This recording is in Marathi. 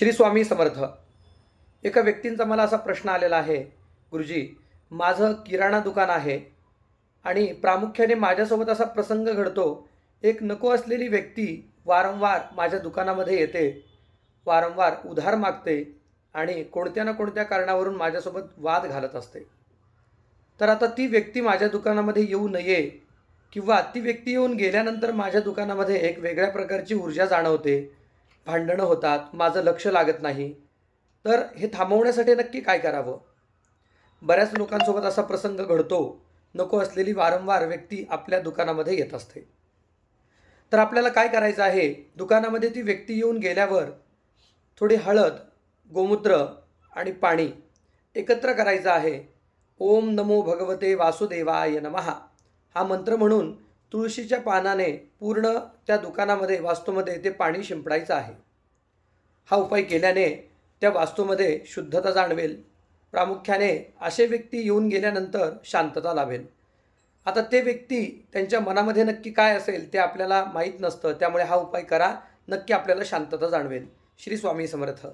श्री स्वामी समर्थ. एका व्यक्तींचा मला असा प्रश्न आलेला आहे गुरुजी माझं किराणा दुकान आहे आणि प्रामुख्याने माझ्यासोबत असा प्रसंग घडतो एक नको असलेली व्यक्ती वारंवार माझ्या दुकानामध्ये येते वारंवार उधार मागते आणि कोणत्या ना कोणत्या कारणावरून माझ्यासोबत वाद घालत असते. तर आता ती व्यक्ती माझ्या दुकानामध्ये येऊ नये किंवा ती व्यक्ती येऊन गेल्यानंतर माझ्या दुकानामध्ये एक वेगळ्या प्रकारची ऊर्जा जाणवते भांडणं होतात माझं लक्ष लागत नाही. तर हे थांबवण्यासाठी नक्की काय करावं? बऱ्याच लोकांसोबत असा प्रसंग घडतो. नको असलेली वारंवार व्यक्ती आपल्या दुकानामध्ये येत असते. तर आपल्याला काय करायचं आहे? दुकानामध्ये ती व्यक्ती येऊन गेल्यावर थोडी हळद गोमूत्र आणि पाणी एकत्र करायचं आहे. ओम नमो भगवते वासुदेवाय नमहा हा मंत्र म्हणून तुळशीच्या पानाने पूर्ण त्या दुकानामध्ये वास्तूमध्ये ते पाणी शिंपडायचं आहे. हा उपाय केल्याने त्या वास्तूमध्ये शुद्धता जाणवेल. प्रामुख्याने असे व्यक्ती येऊन गेल्यानंतर शांतता लाभेल. आता ते व्यक्ती त्यांच्या मनामध्ये नक्की काय असेल ते आपल्याला माहीत नसतं. त्यामुळे हा उपाय करा. नक्की आपल्याला शांतता जाणवेल. श्री स्वामी समर्थ.